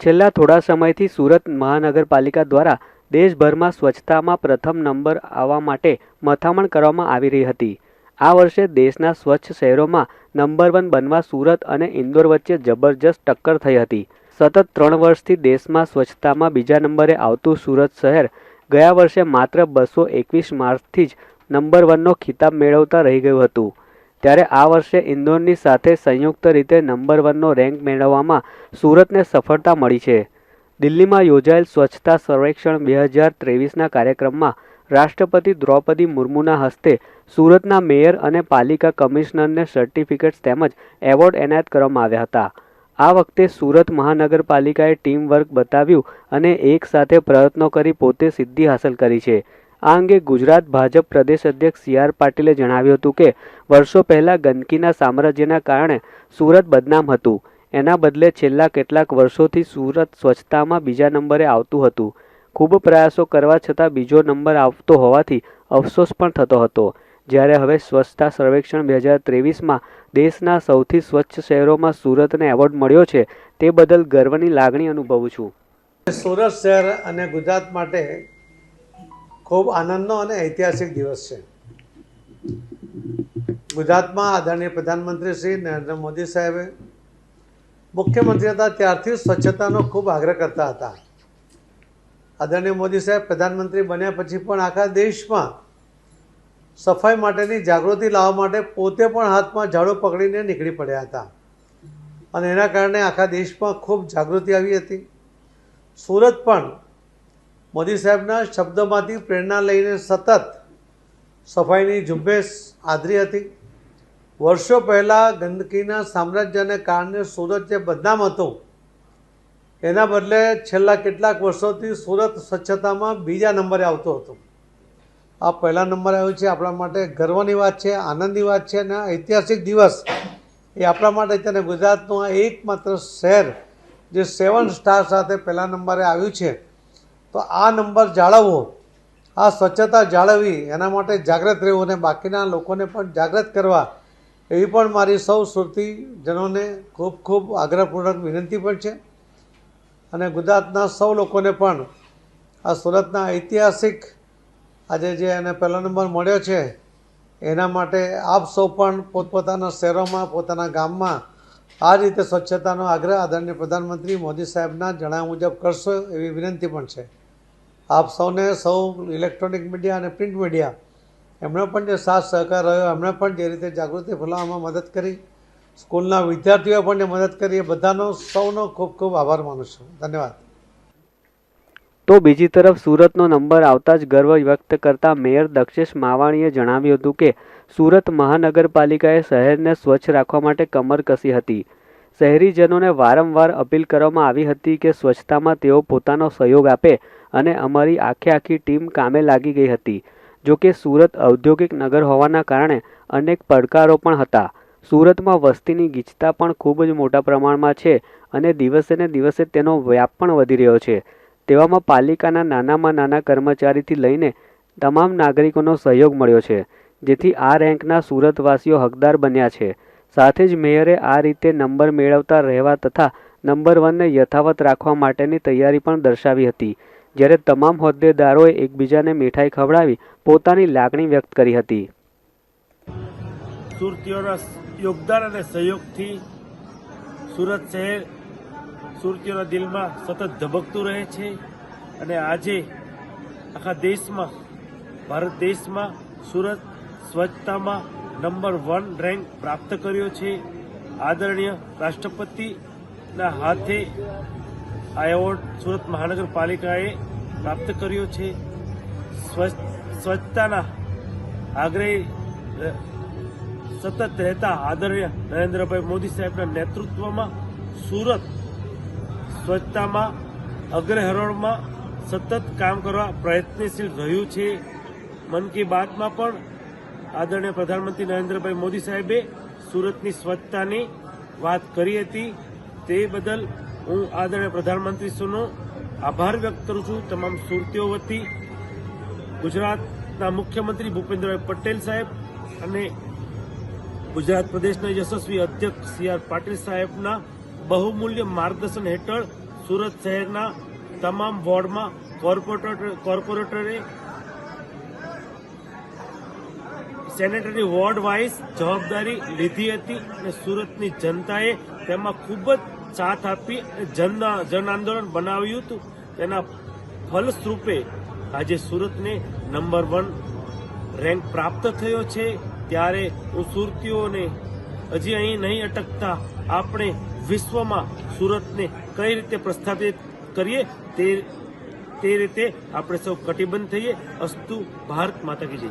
છેલ્લા થોડા સમયથી સુરત મહાનગરપાલિકા દ્વારા દેશભરમાં સ્વચ્છતામાં પ્રથમ નંબર આવવા માટે મથામણ કરવામાં આવી રહી હતી. આ વર્ષે દેશના સ્વચ્છ શહેરોમાં નંબર વન બનવા સુરત અને ઇન્દોર વચ્ચે જબરજસ્ત ટક્કર થઈ હતી. સતત ત્રણ વર્ષથી દેશમાં સ્વચ્છતામાં બીજા નંબરે આવતું સુરત શહેર ગયા વર્ષે માત્ર બસો એકવીસ માર્ચથી જ નંબર વનનો ખિતાબ મેળવતા રહી ગયું હતું. ત્યારે આ વર્ષે ઇન્દોરની સાથે સંયુક્ત રીતે નંબર વનનો રેન્ક મેળવવામાં સુરતને સફળતા મળી છે. દિલ્હીમાં યોજાયેલ સ્વચ્છતા સર્વેક્ષણ બે હજાર ત્રેવીસના કાર્યક્રમમાં રાષ્ટ્રપતિ દ્રૌપદી મુર્મુના હસ્તે સુરતના મેયર અને પાલિકા કમિશનરને સર્ટિફિકેટ્સ તેમજ એવોર્ડ એનાયત કરવામાં આવ્યા હતા. આ વખતે સુરત મહાનગરપાલિકાએ ટીમ વર્ક બતાવ્યું અને એક સાથે પ્રયત્નો કરી પોતે સિદ્ધિ હાંસલ કરી છે. આ અંગે ગુજરાત ભાજપ પ્રદેશ અધ્યક્ષ સી આર પાટીલે જણાવ્યું હતું કે, વર્ષો પહેલા ગંદકીના સામ્રાજ્યના કારણે સુરત બદનામ હતું. એના બદલે છેલ્લા કેટલાક વર્ષોથી સુરત સ્વચ્છતામાં બીજા નંબરે આવતું હતું. ખૂબ પ્રયાસો કરવા છતાં બીજો નંબર આવતો હોવાથી અફસોસ પણ થતો હતો. જ્યારે હવે સ્વચ્છતા સર્વેક્ષણ બે હજાર ત્રેવીસમાં દેશના સૌથી સ્વચ્છ શહેરોમાં સુરતને એવોર્ડ મળ્યો છે, તે બદલ ગર્વની લાગણી અનુભવું છું. સુરત શહેર અને ગુજરાત માટે ખૂબ આનંદનો અને ઐતિહાસિક દિવસ છે. ગુજરાતમાં આદરણીય પ્રધાનમંત્રી શ્રી નરેન્દ્ર મોદી સાહેબે મુખ્યમંત્રી હતા, ત્યારથી સ્વચ્છતાનો ખૂબ આગ્રહ કરતા હતા. આદરણીય મોદી સાહેબ પ્રધાનમંત્રી બન્યા પછી પણ આખા દેશમાં સફાઈ માટેની જાગૃતિ લાવવા માટે પોતે પણ હાથમાં ઝાડુ પકડીને નીકળી પડ્યા હતા. અને એના કારણે આખા દેશમાં ખૂબ જાગૃતિ આવી હતી. સુરત પણ મોદી સાહેબના શબ્દોમાંથી પ્રેરણા લઈને સતત સફાઈની ઝુંબેશ આદરી હતી. વર્ષો પહેલાં ગંદકીના સામ્રાજ્યને કારણે સુરત જે બદનામ હતું, એના બદલે છેલ્લા કેટલાક વર્ષોથી સુરત સ્વચ્છતામાં બીજા નંબરે આવતો હતો. આ પહેલા નંબરે આવ્યો છે, આપણા માટે ગર્વની વાત છે, આનંદની વાત છે અને ઐતિહાસિક દિવસ એ આપણા માટે અત્યારે ગુજરાતનું આ એકમાત્ર શહેર જે સેવન સ્ટાર સાથે પહેલા નંબરે આવ્યું છે. તો આ નંબર જાળવવો, આ સ્વચ્છતા જાળવવી, એના માટે જાગૃત રહેવું અને બાકીના લોકોને પણ જાગૃત કરવા, એવી પણ મારી સૌ સુરતીજનોને ખૂબ ખૂબ આગ્રહપૂર્વક વિનંતી પણ છે. અને ગુજરાતના સૌ લોકોને પણ આ સુરતના ઐતિહાસિક આજે જે એને પહેલો નંબર મળ્યો છે, એના માટે આપ સૌ પણ પોતપોતાના શહેરોમાં, પોતાના ગામમાં આ રીતે સ્વચ્છતાનો આગ્રહ આદરણીય પ્રધાનમંત્રી મોદી સાહેબના જણાવ્યા મુજબ કરશો એવી વિનંતી પણ છે. આપ સૌને સૌ ઇલેક્ટ્રોનિક મીડિયા અને પ્રિન્ટ મીડિયા એમણે પણ જે સાથ સહકાર રહ્યો એમણે પણ જે રીતે જાગૃતિ ફેલાવવામાં મદદ કરી. સ્કૂલના વિદ્યાર્થીઓએ પણ મદદ કરી, એ બધાનો સૌનો ખૂબ ખૂબ આભાર માનું છું. ધન્યવાદ. તો બીજી તરફ સુરતનો નંબર આવતા જ ગર્વ વ્યક્ત કરતા મેયર દક્ષેશ માવાણીએ જણાવ્યું હતું કે, સુરત મહાનગરપાલિકાએ શહેરને સ્વચ્છ રાખવા માટે કમર કસી હતી. શહેરીજનોને વારંવાર અપીલ કરવામાં આવી હતી કે સ્વચ્છતામાં તેઓ પોતાનો સહયોગ આપે. અને અમારી આખે આખી ટીમ કામે લાગી ગઈ હતી. જો કે સુરત ઔદ્યોગિક નગર હોવાના કારણે અનેક પડકારો પણ હતા. સુરતમાં વસ્તીની ગીચતા પણ ખૂબ જ મોટા પ્રમાણમાં છે અને દિવસે ને દિવસે તેનો વ્યાપ પણ વધી રહ્યો છે. તેવામાં પાલિકાના નાનામાં નાના કર્મચારીથી લઈને તમામ નાગરિકોનો સહયોગ મળ્યો છે, જેથી આ રેન્કના સુરતવાસીઓ હકદાર બન્યા છે. સાથે જ મેયરે આ રીતે નંબર મેળવતા રહેવા તથા નંબર વનને યથાવત રાખવા માટેની તૈયારી પણ દર્શાવી હતી. જ્યારે તમામ હોદ્દેદારોએ એકબીજાને મીઠાઈ ખવડાવી પોતાની લાગણી વ્યક્ત કરી હતી. સુરતીઓના યોગદાન અને સહયોગથી સુરત શહેર સુરતીઓના દિલમાં સતત ધબકતું રહે છે અને આજે આખા દેશમાં, ભારત દેશમાં સુરત સ્વચ્છતામાં નંબર વન રેન્ક પ્રાપ્ત કર્યો છે. આદરણીય રાષ્ટ્રપતિના હાથે આ એવોર્ડ સુરત મહાનગરપાલિકાએ પ્રાપ્ત કર્યો છે. સ્વચ્છ સ્વચ્છતાના આગ્રહી સતત રહેતા આદરણીય નરેન્દ્રભાઈ મોદી સાહેબના નેતૃત્વમાં સુરત સ્વચ્છતામાં અગ્રહરોળમાં સતત કામ કરવા પ્રયત્નશીલ રહ્યું છે. મન કી બાતમાં પણ આદરણીય પ્રધાનમંત્રી નરેન્દ્રભાઈ મોદી સાહેબે સુરતની સ્વચ્છતાની વાત કરી હતી. તે બદલ હું આદરણીય પ્રધાનમંત્રીશ્રીનો આભાર વ્યક્ત કરું છું તમામ સુરતીઓ વતી. ગુજરાતના મુખ્યમંત્રી ભૂપેન્દ્રભાઈ પટેલ સાહેબ અને ગુજરાત પ્રદેશના યશસ્વી અધ્યક્ષ સી આર પાટીલ સાહેબના બહુમૂલ્ય માર્ગદર્શન હેઠળ સુરત શહેરના તમામ વોર્ડમાં કોર્પોરેટર, કોર્પોરેટરે સેનેટરી વોર્ડ વાઇઝ જવાબદારી લીધી હતી અને સુરતની જનતાએ તેમાં ખૂબ જ સાથ આપી જન જન આંદોલન બનાવ્યું હતું. તેના ફલસ્વરૂપે આજે સુરતને નંબર વન રેન્ક પ્રાપ્ત થયો છે. ત્યારે હું સુરતીઓને હજી અહીં નહીં અટકતા આપણે વિશ્વમાં સુરતને કઈ રીતે પ્રસ્થાપિત કરીએ તે તે રીતે આપણે સૌ કટિબદ્ધ થઈએ. અસ્તુ ભારત માતા કી જય.